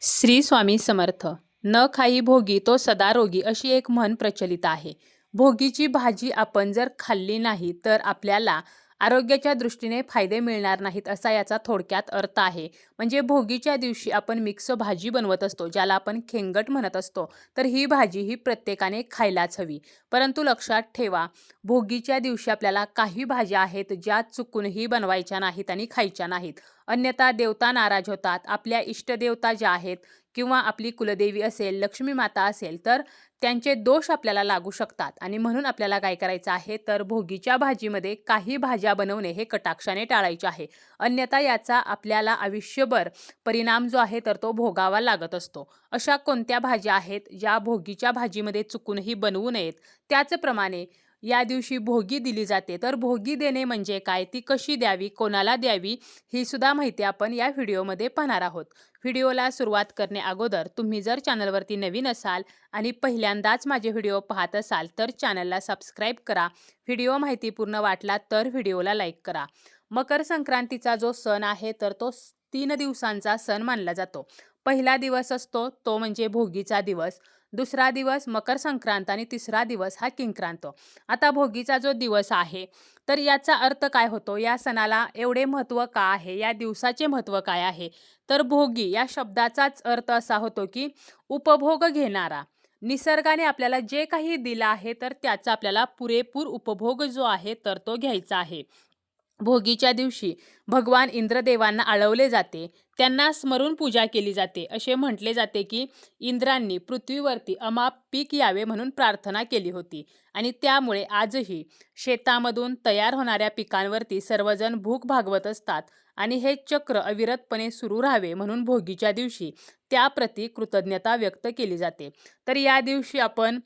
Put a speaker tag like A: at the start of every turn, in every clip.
A: श्री स्वामी समर्थ. न खाई भोगी तो सदा रोगी अशी एक म्हण प्रचलित आहे. भोगीची भाजी आपण जर खाल्ली नाही तर आपल्याला आरोग्याच्या दृष्टीने फायदे मिळणार नाहीत असा याचा थोडक्यात अर्थ आहे. म्हणजे भोगीच्या दिवशी आपण मिक्स भाजी बनवत असतो ज्याला आपण खेंगट म्हणत असतो तर ही भाजी ही प्रत्येकाने खायलाच हवी. परंतु लक्षात ठेवा भोगीच्या दिवशी आपल्याला काही भाज्या आहेत ज्या चुकूनही बनवायच्या नाहीत आणि खायच्या नाहीत. अन्यथा देवता नाराज होतात आपल्या इष्टदेवता ज्या आहेत किंवा आपली कुलदेवी असेल लक्ष्मी माता असेल तर त्यांचे दोष आपल्याला लागू शकतात. आणि म्हणून आपल्याला काय करायचं आहे? तर भोगीच्या भाजीमध्ये काही भाज्या बनवणे हे कटाक्षाने टाळायचे आहे. अन्यथा याचा आपल्याला आयुष्यभर परिणाम जो आहे तर तो भोगावा लागत असतो. अशा कोणत्या भाज्या आहेत ज्या भोगीच्या भाजीमध्ये चुकूनही बनवू नयेत? त्याचप्रमाणे या दिवशी भोगी दिली जाते. तर भोगी देणे म्हणजे काय? ती कशी द्यावी? कोणाला द्यावी? ही सुद्धा माहिती आपण या व्हिडिओमध्ये पाहणार आहोत. व्हिडिओला सुरुवात करणे अगोदर तुम्ही जर चॅनलवरती नवीन असाल आणि पहिल्यांदाच माझे व्हिडिओ पाहत असाल तर चॅनलला सबस्क्राईब करा. व्हिडिओ माहितीपूर्ण वाटला तर व्हिडिओला लाईक करा. मकर संक्रांतीचा जो सण आहे तर तो तीन दिवसांचा सण मानला जातो. पहिला दिवस असतो तो म्हणजे भोगीचा दिवस. दुसरा दिवस मकर संक्रांत आणि तिसरा दिवस हा किंक्रांत. आता भोगीचा जो दिवस आहे तर याचा अर्थ काय होतो? या सणाला एवढे महत्त्व का आहे? या दिवसाचे महत्त्व काय आहे? तर भोगी या शब्दाचाच अर्थ असा होतो की उपभोग घेणारा. निसर्गाने आपल्याला जे काही दिलं आहे तर त्याचा आपल्याला पुरेपूर उपभोग जो आहे तर तो घ्यायचा आहे. भोगीच्या दिवशी भगवान इंद्रदेवांना आळवले जाते. त्यांना स्मरून पूजा केली जाते. असे म्हटले जाते की इंद्रांनी पृथ्वीवरती अमाप पीक यावे म्हणून प्रार्थना केली होती. आणि त्यामुळे आजही शेतामधून तयार होणाऱ्या पिकांवरती सर्वजण भूक भागवत असतात. आणि हे चक्र अविरतपणे सुरू राहावे म्हणून भोगीच्या दिवशी त्याप्रती कृतज्ञता व्यक्त केली जाते. तर या दिवशी आपण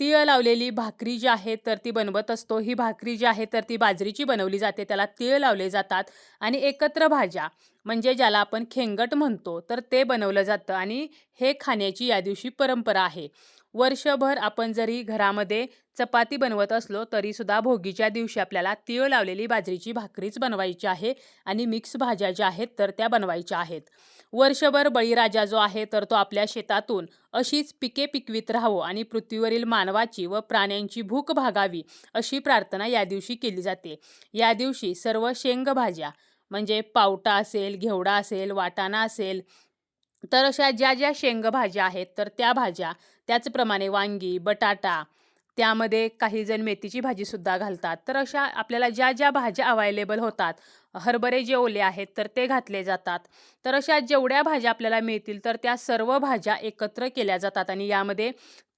A: तीळ लावलेली भाकरी जी आहे तर ती बनवत असतो. ही भाकरी जी आहे तर ती बाजरीची बनवली जाते. त्याला तीळ लावले जातात आणि एकत्र भाज्या म्हणजे ज्याला आपण खेंगट म्हणतो तर ते बनवलं जातं आणि हे खाण्याची या दिवशी परंपरा आहे. वर्षभर आपण जरी घरामध्ये चपाती बनवत असलो तरीसुद्धा भोगीच्या दिवशी आपल्याला तीळ लावलेली बाजरीची भाकरीच बनवायची आहे आणि मिक्स भाज्या ज्या आहेत तर त्या बनवायच्या आहेत. वर्षभर बळीराजा जो आहे तर तो आपल्या शेतातून अशीच पिके पिकवीत राहावं आणि पृथ्वीवरील मानवाची व प्राण्यांची भूक भागावी अशी प्रार्थना या दिवशी केली जाते. या दिवशी सर्व शेंगभाज्या म्हणजे पावटा असेल घेवडा असेल वाटाणा असेल तर अशा ज्या ज्या शेंगभाज्या आहेत तर त्या भाज्या त्याचप्रमाणे वांगी बटाटा त्यामध्ये काही जण मेथीची भाजीसुद्धा घालतात. तर अशा आपल्याला ज्या ज्या भाज्या अवायलेबल होतात हरभरे जे ओले आहेत तर ते घातले जातात. तर अशा जेवढ्या भाज्या आपल्याला मिळतील तर त्या सर्व भाज्या एकत्र केल्या जातात आणि यामध्ये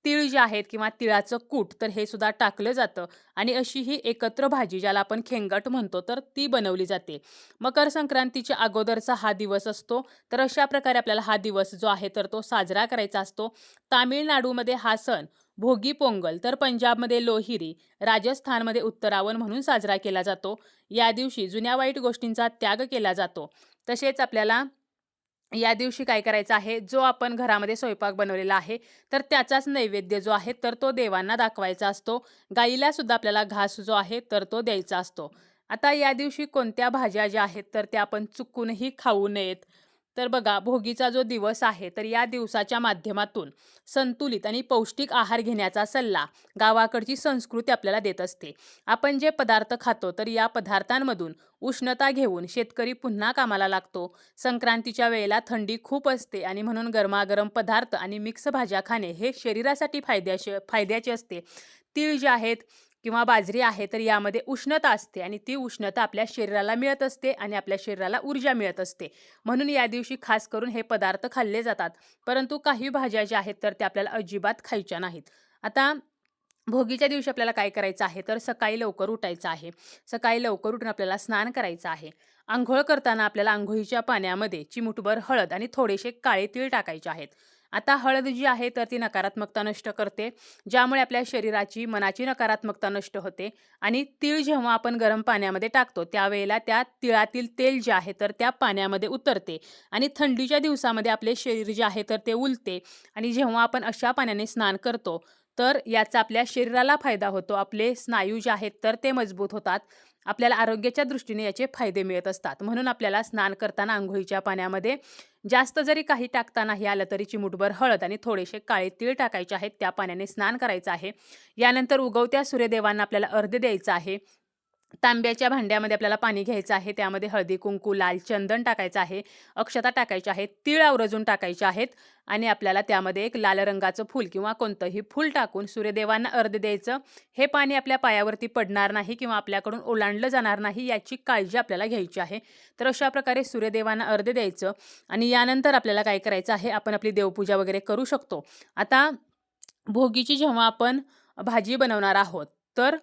A: तीळ जे आहेत किंवा तिळाचं कूट तर हे सुद्धा टाकलं जातं. आणि अशी ही एकत्र भाजी ज्याला आपण खेंगट म्हणतो तर ती बनवली जाते. मकर संक्रांतीच्या अगोदरचा हा दिवस असतो. तर अशा प्रकारे आपल्याला हा दिवस जो आहे तर तो साजरा करायचा असतो. तामिळनाडूमध्ये हा सण भोगी पोंगल तर पंजाबमध्ये लोहिरी राजस्थानमध्ये उत्तरावण म्हणून साजरा केला जातो. या दिवशी जुन्या वाईट गोष्टींचा त्याग केला जातो. तसेच आपल्याला या दिवशी काय करायचं आहे? जो आपण घरामध्ये स्वयंपाक बनवलेला आहे तर त्याचाच नैवेद्य जो आहे तर तो देवांना दाखवायचा असतो. गाईला सुद्धा आपल्याला घास जो आहे तर तो द्यायचा असतो. आता या दिवशी कोणत्या भाज्या ज्या आहेत तर त्या आपण चुकूनही खाऊ नयेत. तर बघा भोगीचा जो दिवस आहे तर या दिवसाच्या माध्यमातून संतुलित आणि पौष्टिक आहार घेण्याचा सल्ला गावाकडची संस्कृती आपल्याला देत असते. आपण जे पदार्थ खातो तर या पदार्थांमधून उष्णता घेऊन शेतकरी पुन्हा कामाला लागतो. संक्रांतीच्या वेळेला थंडी खूप असते आणि म्हणून गरमागरम पदार्थ आणि मिक्स भाज्या खाणे हे शरीरासाठी फायद्याचे फायद्याचे असते. तीळ जे आहेत किंवा बाजरी आहे तर यामध्ये उष्णता असते आणि ती उष्णता आपल्या शरीराला मिळत असते आणि आपल्या शरीराला ऊर्जा मिळत असते. म्हणून या दिवशी खास करून हे पदार्थ खाल्ले जातात. परंतु काही भाज्या ज्या आहेत तर त्या आपल्याला अजिबात खायच्या नाहीत. आता भोगीच्या दिवशी आपल्याला काय करायचं आहे तर सकाळी लवकर उठायचं आहे. सकाळी लवकर उठून आपल्याला स्नान करायचं आहे. आंघोळ करताना आपल्याला आंघोळीच्या पाण्यामध्ये चिमुटभर हळद आणि थोडेसे काळे तीळ टाकायचे आहेत. आता हळद जी आहे तर ती नकारात्मकता नष्ट करते. ज्यामुळे आपल्या शरीराची मनाची नकारात्मकता नष्ट होते. आणि तीळ जेव्हा आपण गरम पाण्यामध्ये टाकतो त्यावेळेला त्या तिळातील तेल जे आहे तर त्या पाण्यामध्ये उतरते. आणि थंडीच्या दिवसामध्ये आपले शरीर जे आहे तर ते उलते. आणि जेव्हा आपण अशा पाण्याने स्नान करतो तर याचा आपल्या शरीराला फायदा होतो. आपले स्नायू जे आहेत तर ते मजबूत होतात. आपल्याला आरोग्याच्या दृष्टीने याचे फायदे मिळत असतात. म्हणून आपल्याला स्नान करताना आंघोळीच्या पाण्यामध्ये जास्त जरी काही टाकता नाही आलं तरी चिमूटभर हळद आणि थोडेसे काळे तीळ टाकायचे आहेत. त्या पाण्याने स्नान करायचं आहे. यानंतर उगवत्या सूर्यदेवांना आपल्याला अर्ध द्यायचा आहे. तांब्याच्या भांड्यामध्ये आपल्याला पाणी घ्यायचं आहे. त्यामध्ये हळदी कुंकू लाल चंदन टाकायचं आहे. अक्षता टाकायच्या आहेत. तीळ आवरजून टाकायचे आहेत. आणि आपल्याला त्यामध्ये एक लाल रंगाचं फूल किंवा कोणतंही फूल टाकून सूर्यदेवांना अर्ध द्यायचं. हे पाणी आपल्या पायावरती पडणार नाही किंवा आपल्याकडून ओलांडलं जाणार नाही याची काळजी आपल्याला घ्यायची आहे. तर अशा प्रकारे सूर्यदेवांना अर्ध द्यायचं. आणि यानंतर आपल्याला काय करायचं आहे? आपण आपली देवपूजा वगैरे करू शकतो. आता भोगीची जेव्हा आपण भाजी बनवणार आहोत तर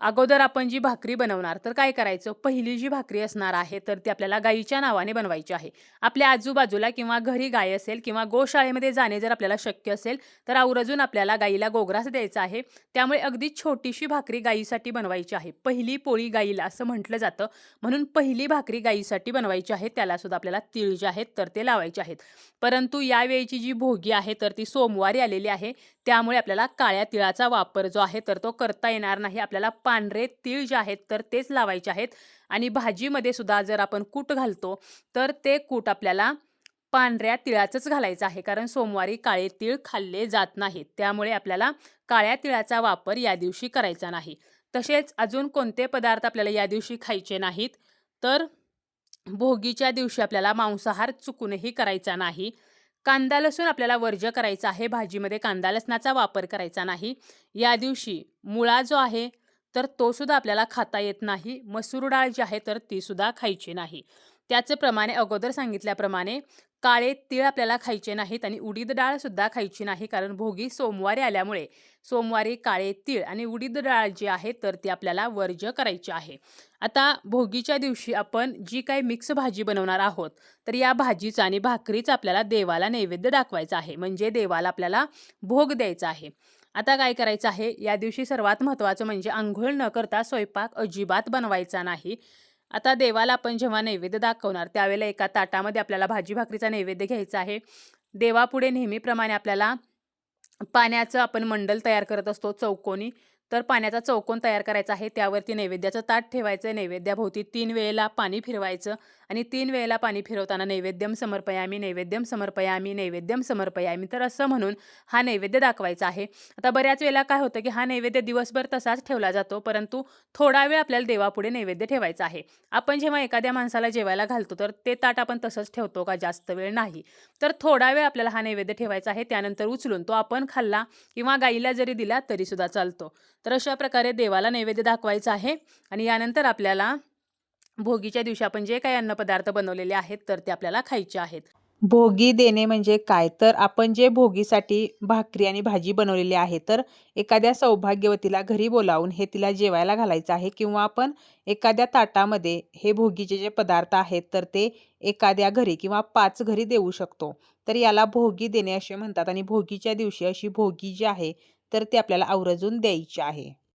A: अगोदर आपण जी भाकरी बनवणार तर काय करायचं? पहिली जी भाकरी असणार आहे तर ती आपल्याला गाईच्या नावाने बनवायची आहे. आपल्या आजूबाजूला किंवा घरी गाय असेल किंवा गोशाळेमध्ये जाणे जर आपल्याला शक्य असेल तर आवर्जून आपल्याला गाईला गोग्रास द्यायचा आहे. त्यामुळे अगदी छोटीशी भाकरी गाईसाठी बनवायची आहे. पहिली पोळी गाईला असं म्हटलं जातं. म्हणून पहिली भाकरी गाईसाठी बनवायची आहे त्यालासुद्धा आपल्याला तीळ जे आहेत तर ते लावायचे आहेत. परंतु यावेळीची जी भोगी आहे तर ती सोमवारी आलेली आहे. त्यामुळे आपल्याला काळ्या तिळाचा वापर जो आहे तर तो करता येणार नाही. आपल्याला पांढरे तीळ जे आहेत तर तेच लावायचे आहेत. आणि भाजीमध्ये सुद्धा जर आपण कूट घालतो तर ते कूट आपल्याला पांढऱ्या तिळाचंच घालायचं आहे. कारण सोमवारी काळे तीळ खाल्ले जात नाहीत. त्यामुळे आपल्याला काळ्या तिळाचा वापर या दिवशी करायचा नाही. तसेच अजून कोणते पदार्थ आपल्याला या दिवशी खायचे नाहीत तर भोगीच्या दिवशी आपल्याला मांसाहार चुकूनही करायचा नाही. कांदा लसूण आपल्याला वर्ज्य करायचा आहे. भाजीमध्ये कांदा लसणाचा वापर करायचा नाही. या दिवशी मुळा जो आहे तर तो सुद्धा आपल्याला खाता येत नाही. मसूर डाळ जी आहे तर ती सुद्धा खायची नाही. त्याचप्रमाणे अगोदर सांगितल्याप्रमाणे काळे तीळ आपल्याला खायचे नाहीत आणि उडीद डाळ सुद्धा खायची नाही कारण भोगी सोमवारी आल्यामुळे सोमवारी काळे तीळ आणि उडीद डाळ जी आहे तर ती आपल्याला वर्ज्य करायची आहे. आता भोगीच्या दिवशी आपण जी काही मिक्स भाजी बनवणार आहोत तर या भाजीचा आणि भाकरीचा आपल्याला देवाला नैवेद्य दाखवायचा आहे. म्हणजे देवाला आपल्याला भोग द्यायचा आहे. आता काय करायचं आहे? या दिवशी सर्वात महत्त्वाचं म्हणजे आंघोळ न करता स्वयंपाक अजिबात बनवायचा नाही. आता देवाला आपण जेव्हा नैवेद्य दाखवणार त्यावेळेला एका ताटामध्ये आपल्याला भाजी भाकरीचा नैवेद्य घ्यायचा आहे. देवापुढे नेहमीप्रमाणे आपल्याला पाण्याचं आपण मंडल तयार करत असतो चौकोनी. तर पाण्याचा चौकोन तयार करायचा आहे त्यावरती नैवेद्याचं ताट ठेवायचं नैवेद्याभोवती तीन वेळेला पाणी फिरवायचं. आणि तीन वेळेला पाणी फिरवताना नैवेद्यम समर्पयामी नैवेद्यम समर्पयामी नैवेद्यम समर्पयामी. तर असं म्हणून हा नैवेद्य दाखवायचा आहे. आता बऱ्याच वेळेला काय होतं की हा नैवेद्य दिवसभर तसाच ठेवला जातो परंतु थोडा वेळ आपल्याला देवापुढे नैवेद्य ठेवायचा आहे. आपण जेव्हा एखाद्या माणसाला जेवायला घालतो तर ते ताट आपण तसंच ठेवतो का? जास्त वेळ नाही. तर थोडा वेळ आपल्याला हा नैवेद्य ठेवायचा आहे. त्यानंतर उचलून तो आपण खाल्ला किंवा गाईला जरी दिला तरीसुद्धा चालतो. तर अशा प्रकारे देवाला नैवेद्य दाखवायचा आहे. आणि यानंतर आपल्याला भोगीच्या दिवशी आपण जे काही अन्नपदार्थ बनवलेले आहेत तर ते आपल्याला खायचे आहेत.
B: भोगी देणे म्हणजे काय? तर आपण जे भोगीसाठी भाकरी आणि भाजी बनवलेली आहे तर एखाद्या सौभाग्यवतीला घरी बोलावून हे तिला जेवायला घालायचं आहे किंवा आपण एखाद्या ताटामध्ये हे भोगीचे जे पदार्थ आहेत तर ते एखाद्या घरी किंवा पाच घरी देऊ शकतो. तर याला भोगी देणे असे म्हणतात आणि भोगीच्या दिवशी अशी भोगी जी आहे तर ती आपल्याला आवर्जून द्यायची आहे.